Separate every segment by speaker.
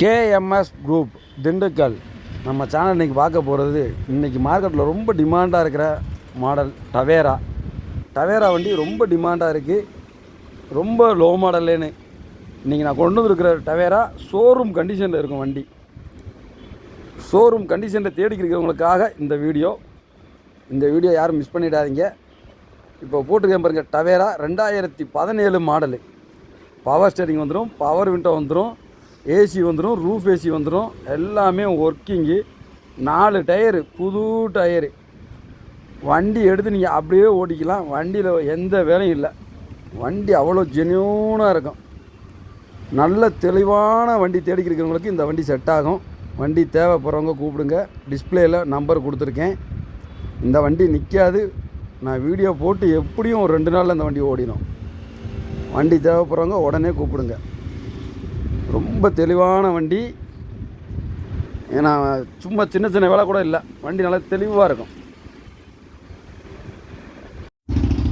Speaker 1: KMS group Dindigul. நம்ம channel இன்றைக்கி பார்க்க போகிறது இன்றைக்கி மார்க்கெட்டில் ரொம்ப டிமாண்டாக இருக்கிற மாடல் டவேரா டவேரா வண்டி ரொம்ப டிமாண்டாக இருக்குது ரொம்ப லோ மாடல்லேன்னு இன்றைக்கி நான் கொண்டு வந்துருக்கிற டவேரா ஷோரூம் கண்டிஷனில் இருக்கும் வண்டி. ஷோரூம் கண்டிஷனில் தேடிக்கிறவங்களுக்காக இந்த வீடியோ இந்த வீடியோ யாரும் மிஸ் பண்ணிடாதீங்க. இப்போ போட்டிருக்கேன் பாருங்கள் டவேரா ரெண்டாயிரத்தி பதினேழு மாடலு பவர் ஸ்டேரிங் வந்துடும் பவர் விண்டோ வந்துடும் ஏசி வந்துடும் ரூஃப் ஏசி வந்துடும் எல்லாமே ஒர்க்கிங்கு நாலு டயரு புது டயரு வண்டி எடுத்து நீங்கள் அப்படியே ஓட்டிக்கலாம். வண்டியில் எந்த வேலையும் இல்லை. வண்டி அவ்வளோ ஜென்யூனாக இருக்கும். நல்ல தெளிவான வண்டி தேடிக்கிறவங்களுக்கு இந்த வண்டி செட் ஆகும். வண்டி தேவைப்படுறவங்க கூப்பிடுங்க. டிஸ்பிளேயில் நம்பர் கொடுத்துருக்கேன். இந்த வண்டி நிற்காது நான் வீடியோ போட்டு எப்படியும் ஒரு ரெண்டு நாளில் இந்த வண்டி ஓடிடும் வண்டி தேவைப்படுறவங்க உடனே கூப்பிடுங்க. ரொம்ப தெளிவான வண்டி. ஏன்னா சும்மா சின்ன சின்ன வேலை கூட இல்லை. வண்டி நல்லா தெளிவாக இருக்கும்.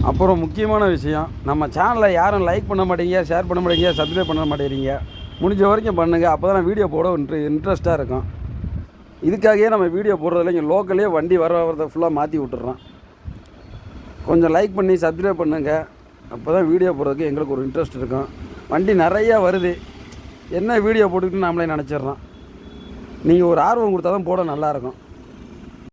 Speaker 1: அப்புறம் முக்கியமான விஷயம் நம்ம சேனலை யாரும் லைக் பண்ண மாட்டீங்க ஷேர் பண்ண மாட்டீங்க சப்ஸ்கிரைப் பண்ண மாட்டேங்கிறீங்க முடிஞ்ச வரைக்கும் பண்ணுங்கள் அப்போ தான் வீடியோ போட இன்ட்ரெ இன்ட்ரெஸ்ட்டாக இருக்கும். இதுக்காகவே நம்ம வீடியோ போடுறதில்ல இங்கே லோக்கலே வண்டி வர வரதை ஃபுல்லாக மாற்றி விட்டுறோம். கொஞ்சம் லைக் பண்ணி சப்ஸ்கிரைப் பண்ணுங்கள் அப்போ தான் வீடியோ போடுறதுக்கு எங்களுக்கு ஒரு இன்ட்ரெஸ்ட் இருக்கும். வண்டி நிறையா வருது. என்ன வீடியோ போட்டுக்கிட்டு நம்மளே நினச்சிட்றோம். நீங்கள் ஒரு ஆர்வம் கொடுத்தா தான் போட நல்லாயிருக்கும்.